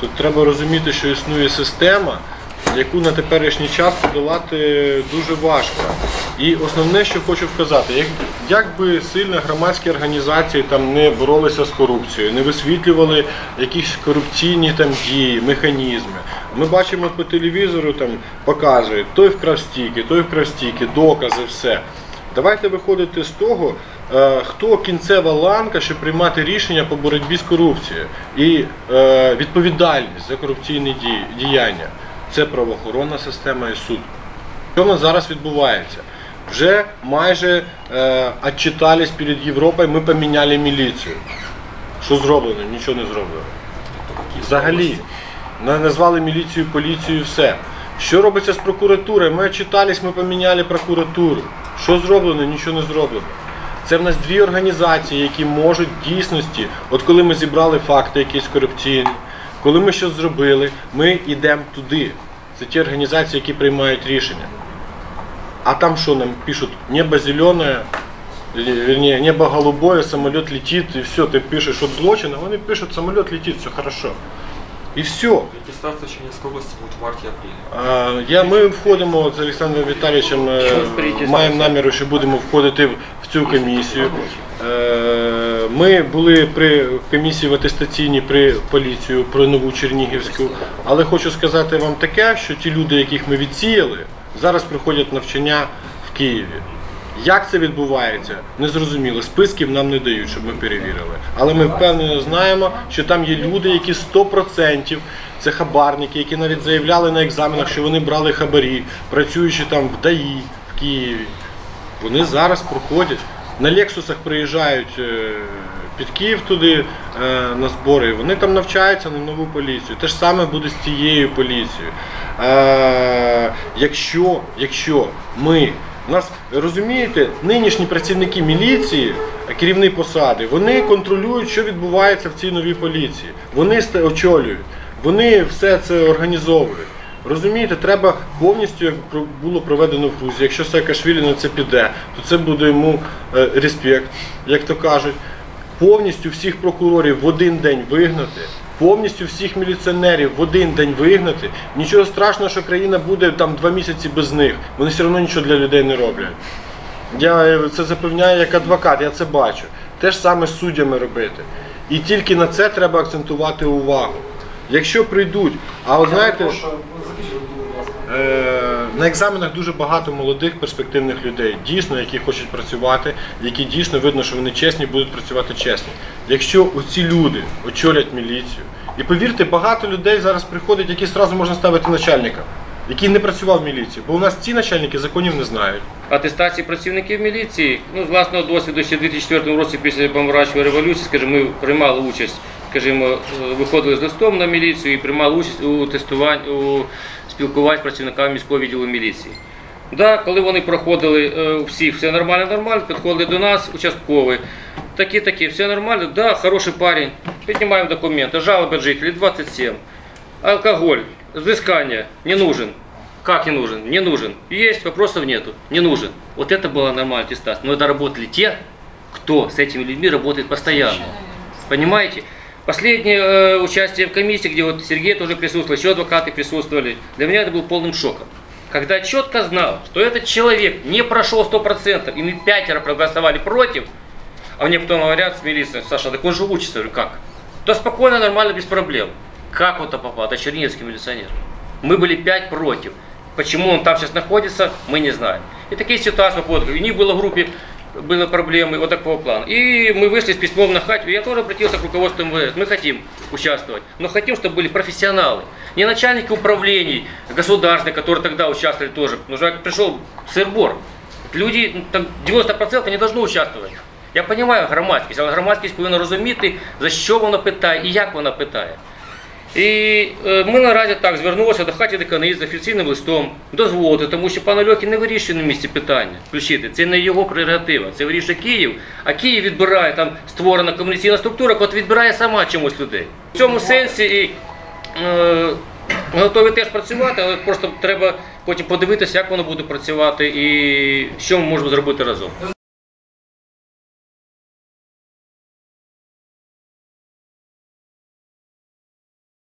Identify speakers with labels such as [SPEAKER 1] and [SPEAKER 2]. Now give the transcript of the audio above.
[SPEAKER 1] Тут треба розуміти, що існує система, яку на теперішній час подолати дуже важко. І основне, що хочу вказати, як, як би сильно громадські організації там не боролися з корупцією, не висвітлювали якісь корупційні там дії, механізми. Ми бачимо по телевізору, там показують, той вкрав стільки, той вкрав стільки, докази, все. Давайте виходити з того, хто кінцева ланка, щоб приймати рішення по боротьбі з корупцією і е, відповідальність за корупційні діяння. Це правоохоронна система і суд. Що в нас зараз відбувається? Вже майже е, отчитались перед Європою, ми поміняли міліцію. Що зроблено? Нічого не зроблено. Взагалі. Назвали міліцію, поліцію, все. Що робиться з прокуратурою? Ми отчитались, ми поміняли прокуратуру. Що зроблено? Нічого не зроблено. Це в нас дві організації, які можуть в дійсності, от коли ми зібрали факти якісь корупційні, коли ми щось зробили, ми йдемо туди. Це ті організації, які приймають рішення. А там що нам пишут? Небо зеленое, вернее, небо голубое, самолет летит, и все, ты пишешь от злочина, вони пишуть, самолет летит, все хорошо. І все.
[SPEAKER 2] Аттестация Черниговской области будет в марте-апреле.
[SPEAKER 1] А, Я, ми входимо з Олександром Віталійовичем, е, маємо наміру, що будемо входити в цю комісію. Е, Ми були при комісії в атестаційній при поліцію про нову Чернігівську, але хочу сказати вам таке, що ті люди, яких ми відсіяли, зараз проходять навчання в Києві. Як це відбувається, незрозуміло. Списків нам не дають, щоб ми перевірили. Але ми впевнено знаємо, що там є люди, які 100% це хабарники, які навіть заявляли на екзаменах, що вони брали хабарі, працюючи там в ДАІ в Києві. Вони зараз проходять. На Лексусах приїжджають е, під Київ туди е, на збори. Вони там навчаються на нову поліцію. Те ж саме буде з цією поліцією. Е, якщо, якщо ми нас розумієте, нинішні працівники міліції, керівні посади, вони контролюють, що відбувається в цій новій поліції. Вони ста- очолюють, вони все це організовують. Розумієте, треба повністю, як було проведено в Грузії. Якщо Саакашвілі на це піде, то це буде йому е, респект, як то кажуть. Повністю всіх прокурорів в один день вигнати, повністю всіх міліціонерів в один день вигнати. Нічого страшного, що країна буде там два місяці без них. Вони все одно нічого для людей не роблять. Я е, це запевняю як адвокат, я це бачу. Те ж саме з суддями робити. І тільки на це треба акцентувати увагу. Якщо прийдуть, а от знаєте, на екзаменах дуже багато молодих перспективних людей, дійсно, які хочуть працювати, які дійсно видно, що вони чесні, будуть працювати чесно. Якщо оці люди очолять міліцію, і повірте, багато людей зараз приходять, які одразу можна ставити начальника, який не працював в міліції, бо у нас ці начальники законів не знають.
[SPEAKER 3] атестації працівників міліції. Ну, з власного досвіду, ще в 2004 році після помаранчевої революції, скажімо, ми приймали участь, скажімо, е, виходили з листом на міліцію і приймали участь у тестуванні, у спілкуванні з працівниками міського відділу міліції. Да, коли вони проходили е, у всіх, все нормально, нормально, підходили до нас, участковий. Такі, такі, все нормально, да, хороший парень, піднімаємо документи, жалоби жителей 27. Алкоголь, взыскание, не нужен. Как не нужен? Не нужен. Есть, вопросов нету. Не нужен. Вот это была нормальная аттестация. Но это работали те, кто с этими людьми работает постоянно. Понимаете? Последнее э, участие в комиссии, где вот Сергей тоже присутствовал, еще адвокаты присутствовали, для меня это был полным шоком. Когда четко знал, что этот человек не прошел 100%, и мы пятеро проголосовали против, а мне потом говорят с Саша, так он же учится. Я говорю, как? Да спокойно, нормально, без проблем. Как он там попал? Это чернигівський милиционер. Мы были пять против. Почему он там сейчас находится, мы не знаем. И такие ситуации по поводу. У них было в группе были проблемы вот такого плана. И мы вышли с письмом на хатю. Я тоже обратился к руководству МВС. Мы хотим участвовать, но хотим, чтобы были профессионалы. Не начальники управлений государственных, которые тогда участвовали тоже. Потому что пришел сырбор. Люди, ну, там 90% не должны участвовать. Я розумію громадськість, але громадськість повинна розуміти, за що вона питає і як вона питає. І е, ми наразі так звернулися до хаті деканиї з офіційним листом дозволити, тому що пан Альохін не вирішує на місці питання включити. Це не його прерогатива, це вирішує Київ, а Київ відбирає там створена комунікаційна структура, яка відбирає сама чомусь людей. В цьому сенсі і е, готові теж працювати, але просто треба потім подивитися, як воно буде працювати і що ми можемо зробити разом.